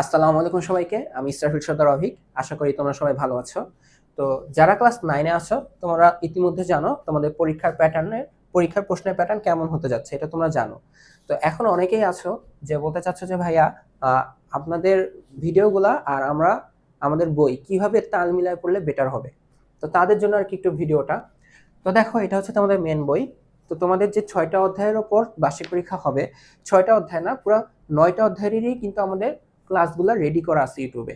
আসসালামু আলাইকুম সবাইকে, আমি ইসরাফিল সর্দার অভিক আশা করি তোমরা সবাই ভালো আছো। তো যারা ক্লাস নাইনে আছো, তোমরা ইতিমধ্যে জানো তোমাদের পরীক্ষার প্যাটার্নের পরীক্ষার প্রশ্নের প্যাটার্ন কেমন হতে যাচ্ছে, এটা তোমরা জানো। তো এখন অনেকেই আছো যে বলতে চাচ্ছ যে ভাইয়া আপনাদের ভিডিওগুলা আর আমরা, আমাদের বই কীভাবে তাল মিলায় পড়লে বেটার হবে? তো তাদের জন্য আর কি একটু ভিডিওটা। তো দেখো, এটা হচ্ছে তোমাদের মেন বই। তো তোমাদের যে ছয়টা অধ্যায়ের ওপর বার্ষিক পরীক্ষা হবে, ছয়টা অধ্যায় না, পুরো নয়টা অধ্যায়েরই কিন্তু আমাদের ক্লাসগুলো রেডি করা আছে ইউটিউবে।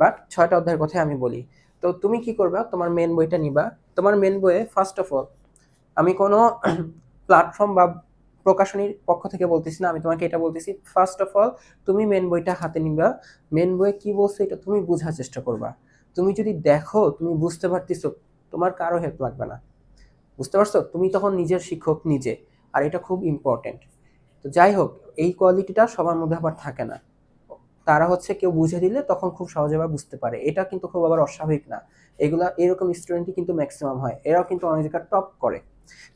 বাট ছয়টা অধ্যায়ের কথাই আমি বলি। তো তুমি কি করবা? তোমার মেন বইটা নিবা। তোমার মেন বইয়ে ফার্স্ট অফ অল আমি কোনো প্ল্যাটফর্ম বা প্রকাশনীর পক্ষ থেকে বলতেছি না, আমি তোমাকে এটা বলতেছি। ফার্স্ট অফ অল তুমি মেন বইটা হাতে নিবা। মেন বইয়ে কি বলছে এটা তুমি বোঝার চেষ্টা করবা। তুমি যদি দেখো, তুমি বুঝতে পারতেছো, তোমার কারও হেল্প লাগবে না। বুঝতে পারছ? তুমি তখন নিজের শিক্ষক নিজে। আর এটা খুব ইম্পর্টেন্ট তো যাই হোক, এই কোয়ালিটিটা সবার মধ্যে আবার থাকে না। তারা হচ্ছে কেউ বুঝে দিলে তখন খুব সহজে বা বুঝতে পারে। এটা কিন্তু খুব আবার অস্বাভাবিক না। এগুলা, এরকম স্টুডেন্টই কিন্তু ম্যাক্সিমাম হয়। এরাও কিন্তু অনেক জায়গায় টপ করে।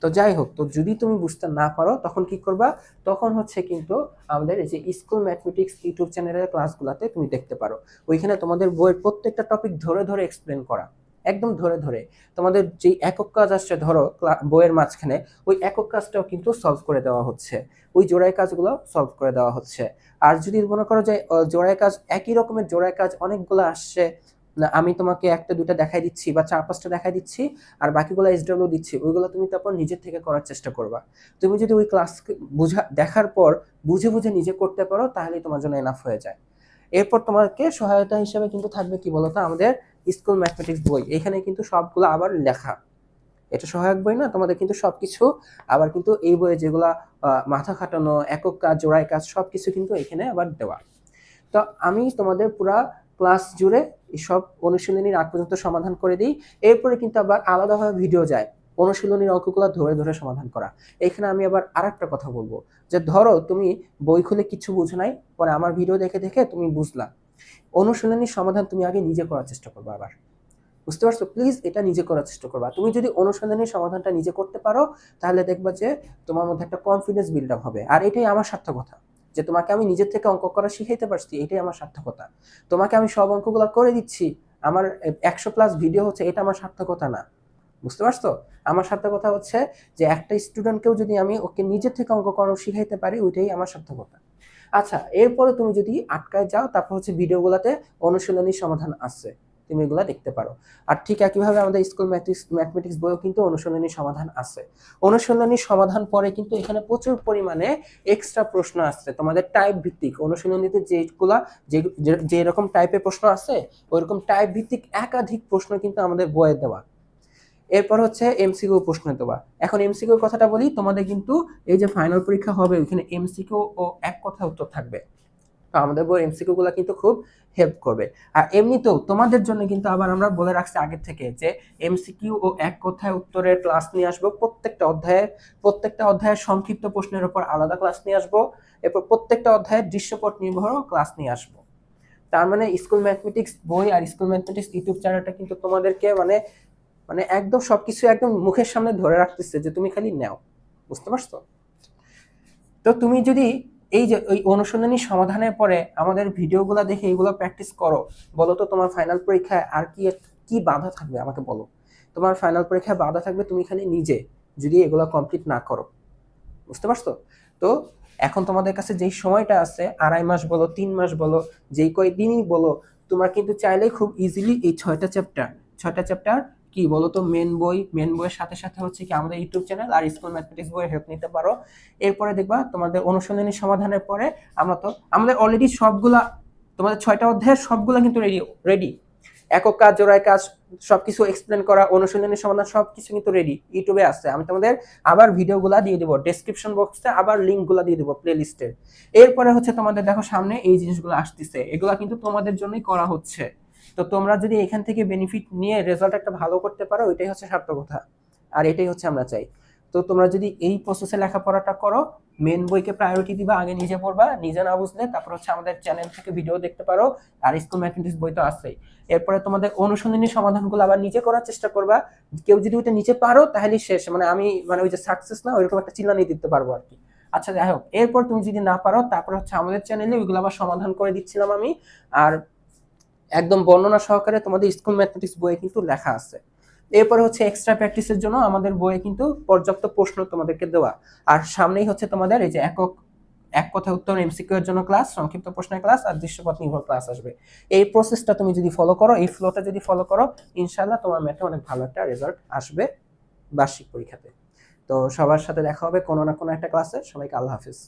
তো যাই হোক, তো যদি তুমি বুঝতে না পারো, তখন কি করবা? তখন হচ্ছে কিন্তু আমাদের এই যে স্কুল ম্যাথমেটিক্স ইউটিউব চ্যানেলের ক্লাসগুলোতে তুমি দেখতে পারো। ওইখানে তোমাদের বইয়ের প্রত্যেকটা টপিক ধরে ধরে এক্সপ্লেন করা। একদম ধরে ধরে। তোমাদের যে একক কাজ আসছে, ধরো বইয়ের মাঝখানে, ওই একক কাজটাও কিন্তু সলভ করে দেওয়া হচ্ছে। ওই জোড়াই কাজগুলো সলভ করে দেওয়া হচ্ছে। আর যদি মনে করো যে জোড়াই কাজ একই রকমের জোড়াই কাজ অনেকগুলো আসছে আমি তোমাকে একটা দুটা দেখাই দিচ্ছি বা চার, পাঁচটা দেখাই দিচ্ছি, আর বাকিগুলো এসডব্লিউ দিচ্ছি, ওইগুলো তুমি তারপর নিজের থেকে করার চেষ্টা করবা। তুমি যদি ওই ক্লাস বুঝা, দেখার পর বুঝে বুঝে নিজে করতে পারো, তাহলেই তোমার জন্য এনাফ হয়ে যায়। এরপর তোমাকে সহায়তা হিসেবে কিন্তু থাকবে কি বলতো? আমাদের স্কুল ম্যাথমেটিক্স বই, এখানে কিন্তু সবগুলো আবার লেখা। এটা সহায়ক বই না? তোমাদের কিন্তু সবকিছু আবার কিন্তু এই বইয়ে যেগুলা মাথা খাটানো, একক কাজ জোড়াই কাজ, সবকিছু কিন্তু এখানে আবার দেওয়া। তো আমি তোমাদের পুরা ক্লাস জুড়ে সব অনুশীলনীর আগ পর্যন্ত সমাধান করে দিই। এরপরে কিন্তু আবার আলাদাভাবে ভিডিও যায়। অনুশীলনীর অঙ্কগুলো ধরে ধরে সমাধান করা। এখানে আমি আবার আরেকটা কথা বলব। যে ধরো তুমি বই খুলে কিছু বুঝো নাই, পরে আমার ভিডিও দেখে দেখে তুমি বুঝলা। অনুশীলনীর সমাধান তুমি আগে নিজে করার চেষ্টা করবে আবার। বুঝতে পারছ? প্লিজ এটা নিজে করার চেষ্টা করবা। তুমি যদি অনুসন্ধানী সমাধানটা নিজে করতে পারো, তাহলে দেখবা যে তোমার মধ্যে একটা কনফিডেন্স বিল্ড আপ হবে। আর এটাই আমার সার্থকতা, যে তোমাকে আমি নিজের থেকে অঙ্ক করা শিখাইতে পারছি, এটাই আমার সার্থকতা। তোমাকে আমি সব অঙ্কগুলো করে দিচ্ছি, আমার একশো প্লাস ভিডিও হচ্ছে, এটা আমার সার্থকতা না। বুঝতে পারছ? আমার সার্থকতা হচ্ছে যে একটা স্টুডেন্টকেও যদি আমি ওকে নিজের থেকে অঙ্ক করা শিখাইতে পারি, ওইটাই আমার সার্থকতা। আচ্ছা এরপরে তুমি যদি আটকায় যাও, তারপর হচ্ছে ভিডিওগুলোতে অনুশীলনী সমাধান আছে তুমি এগুলা দেখতে পারো। আর ঠিক একইভাবে আমাদের স্কুল ম্যাথিক্স ম্যাথমেটিক্স বইও কিন্তু অনুশীলনী সমাধান আছে অনুশীলনী সমাধান পরে কিন্তু এখানে প্রচুর পরিমাণে এক্সট্রা প্রশ্ন আসছে। তোমাদের টাইপ ভিত্তিক অনুশীলনীতে যেগুলা, যে, যে- যে এরকম টাইপের প্রশ্ন আছে ওইরকম টাইপ ভিত্তিক একাধিক প্রশ্ন কিন্তু আমাদের বইয়ে দেওয়া। এরপর হচ্ছে এমসিকিউ প্রশ্ন দেওয়া। এখন এমসিকিউ কথাটা বলি, তোমাদের কিন্তু এই যে ফাইনাল পরীক্ষা হবে, ওইখানে এমসিকিউ ও এক কথা উত্তর থাকবে। তো আমাদের বই এমসিকিউ গুলা কিন্তু খুব হেল্প করবে। আর এমনিতেও তোমাদের জন্য কিন্তু আবার আমরা বলে রাখছি আগের থেকে যে এমসিকিউ ও এক কথায় উত্তরের ক্লাস নিয়ে আসব। প্রত্যেকটা অধ্যায়ের প্রত্যেকটা অধ্যায়ের সংক্ষিপ্ত প্রশ্নের উপর আলাদা ক্লাস নিয়ে আসব। এরপর প্রত্যেকটা অধ্যায়ের দৃশ্যপট নির্ভর ক্লাস নিয়ে আসব। তার মানে স্কুল ম্যাথমেটিক্স বই আর স্কুল ম্যাথমেটিক্স ইউটিউব চ্যানেলটা কিন্তু তোমাদেরকে মানে মানে একদম সবকিছু একদম মুখের সামনে ধরে রাখতেছে যে তুমি খালি নাও। বুঝতে পারছ? তো তুমি যদি এই যে ওই অনুসন্ধানী সমাধানের পরে আমাদের ভিডিওগুলো দেখে এইগুলো প্র্যাকটিস করো, বলো তো তোমার ফাইনাল পরীক্ষায় আর কি কি বাধা থাকবে আমাকে বলো? তোমার ফাইনাল পরীক্ষায় বাধা থাকবে তুমি খালি নিজে যদি এগুলো কমপ্লিট না করো। বুঝতে পারছ? তো এখন তোমাদের কাছে যেই সময়টা আছে, আড়াই মাস বলো, তিন মাস বলো, যেই কয়দিনই বলো, তোমার কিন্তু চাইলেই খুব ইজিলি এই ছয়টা চ্যাপ্টার ছয়টা চ্যাপ্টার কি বলো তো মেন বই মেন বইয়ের সাথে সাথে হচ্ছে কি আমাদের ইউটিউব চ্যানেল আর স্কুল ম্যাথমেটিক্স বইয়ের হেল্প নিতে পারো। এরপরে দেখবা তোমাদের অনুসন্ধানী সমাধানের পরে আমরা তো, আমাদের অলরেডি সবগুলা, তোমাদের ছয়টা অধ্যায়ের সবগুলা কিন্তু রেডি রেডি একক কাজ, জোড়ায় কাজ, সবকিছু এক্সপ্লেন করা অনুসন্ধানী সমাধান, সবকিছু কিন্তু রেডি ইউটিউবে আছে। আমি তোমাদের আবার ভিডিওগুলা দিয়ে দেবো। ডেসক্রিপশন বক্সে আবার লিঙ্কগুলা দিয়ে দেবো প্লে লিস্টের এরপরে হচ্ছে তোমাদের দেখো সামনে এই জিনিসগুলো আসতেছে। এগুলা কিন্তু তোমাদের জন্যই করা হচ্ছে। তো তোমরা যদি এখান থেকে বেনিফিট নিয়ে রেজাল্ট একটা ভালো করতে পারো, এটাই হচ্ছে সার্থকতা। আর এটাই হচ্ছে আমরা চাই। তো তোমরা যদি এই প্রসেসে লেখাপড়াটা করো মেন বইকে প্রায়োরিটি দিবা, আগে নিজে পড়বা, নিজে না বুঝলে তারপর হচ্ছে আমাদের চ্যানেল থেকে ভিডিও দেখতে পারো, আর স্কুল ম্যাথমেটিক্স বই তো আছেই। এরপরে তোমাদের অনুসন্ধানী সমাধানগুলো আবার নিজে করার চেষ্টা করবা। কেউ যদি ওইটা নিচে পারো, তাহলে শেষ। মানে আমি মানে ওই যে সাকসেস না, ওইরকম একটা চিল্লানি দিতে পারব আর কি। আচ্ছা যাই হোক। এরপর তুমি যদি না পারো, তারপর হচ্ছে আমাদের চ্যানেলে ওইগুলো আবার সমাধান করে দিচ্ছিলাম আমি। আর একদম বর্ণনা সহকারে তোমাদের স্কুল ম্যাথমেটিক্স বইয়ে কিন্তু লেখা আছে। এরপরে হচ্ছে এক্সট্রা প্র্যাকটিসের জন্য আমাদের বইয়ে কিন্তু পর্যাপ্ত প্রশ্ন তোমাদেরকে দেওয়া। আর সামনেই হচ্ছে তোমাদের এই যে একক, এক কথা উত্তর এমসিকিউ এর জন্য ক্লাস সংক্ষিপ্ত প্রশ্নের ক্লাস আর দৃশ্যপথ নির্ভর ক্লাস আসবে। এই প্রসেসটা তুমি যদি ফলো করো, এই ফ্লোটা যদি ফলো করো ইনশাল্লাহ তোমার ম্যাথে অনেক ভালো একটা রেজাল্ট আসবে বার্ষিক পরীক্ষাতে। তো সবার সাথে দেখা হবে কোনো না কোনো একটা ক্লাসে সবাইকে আল্লাহ হাফিজ।